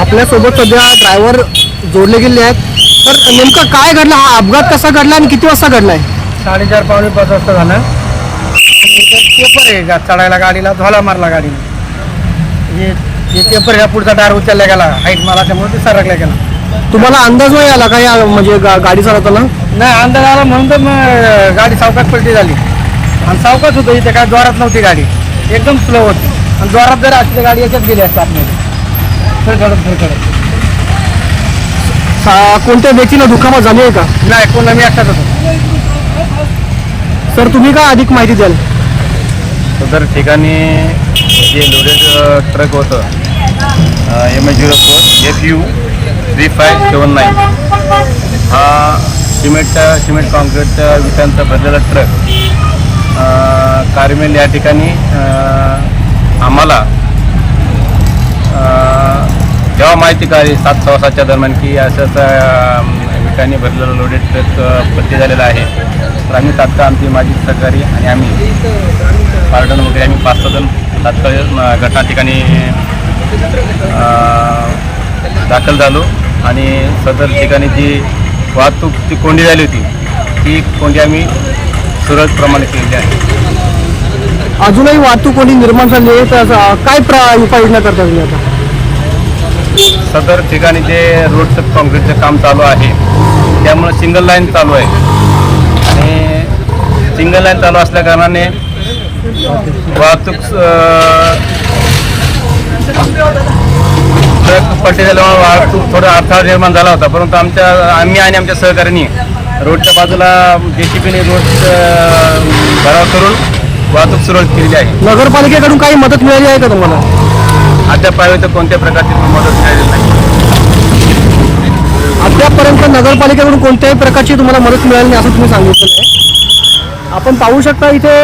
आपल्यासोबत सध्या ड्रायव्हर जोडले गेले आहेत. तर नेमका काय घडला? हा अपघात कसा घडला आणि किती वाजता घडलाय? साडेचार पावणे पाच वाजता झालं. आणि इथं पेपर आहे गा चढायला गाडीला झोला मारला गाडीने. हे हे पेपर ह्या पुढचा टायर उचलला गेला. हाईट मला त्यामुळे ते सरकला गेला. तुम्हाला अंदाज नाही आला का या म्हणजे गा- गाडी चालवताना? नाही अंदाज आला म्हणून तर मग गाडी सावकाश पलटी झाली. आणि सावकाश होतं इथे काय जोरात नव्हती गाडी. एकदम स्लो होती. आणि जोरात जर असली गाडी याच्यात गेली असते आतमध्ये. सा- कोणत्या व्यक्तीला दुखापत झाली आहे का? नाही कोणला मी एकटाच होतो. सर तुम्ही काय अधिक माहिती द्याल? सदर ठिकाणी जे लोडेड ट्रक होतं M H zero four F U three five seven nine हा सिमेंटच्या सिमेंट कॉन्क्रीटच्या विटांचा भरलेला ट्रक कारमेल या ठिकाणी अ, आम्हाला तेव्हा माहिती कळली सात सव्वा सातच्या दरम्यान की असंच असं विटांनी भरलेलं लोडेड ट्रक अ, झालेला आहे. तर आम्ही तात्काळ आमची माझी सहकारी आणि आम्ही पार्टन वगैरे आम्ही पाच सहा जण तात्काळ घटना ठिकाणी दाखल झालो. आणि सदर ठिकाणी जी वाहतूक जी कोंडी झाली होती ती कोंडी आम्ही सुरळीतप्रमाणे केलेली आहे. अजूनही वाहतूक कोणी निर्माण झाली आहे तर काय प्र उपाययोजना करता तुम्ही आता? सदर ठिकाणी जे रोडचं कॉन्क्रीटचं काम चालू आहे त्यामुळे सिंगल लाईन चालू आहे. आणि सिंगल लाईन चालू असल्या कारणाने वाहतूक ट्रक पट्टी झाल्यामुळे वाहतूक थोडा अडथळा निर्माण झाला होता. परंतु आमच्या आम्ही आणि आमच्या सहकाऱ्यांनी रोडच्या बाजूला जे सी बीने रोड भराव करून वाहतूक सुरळीत केलेली आहे. नगरपालिकेकडून काही मदत मिळाली आहे का तुम्हाला? अद्याप तर कोणत्या प्रकारची मदत मिळालेली नाही. अद्यापपर्यंत नगरपालिकेकडून कोणत्याही प्रकारची तुम्हाला मदत मिळाली नाही असं तुम्ही सांगितलं आहे. आपण पाहू शकता इथे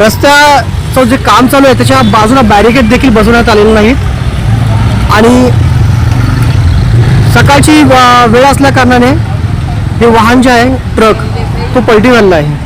रस्त्याचं जे काम चालू आहे त्याच्या बाजूला बॅरिकेड देखील बसवण्यात आलेले नाहीत आणि सकाळची वेळ असल्या कारणाने हे वाहन जे आहे ट्रक तो पलटी झालेला आहे.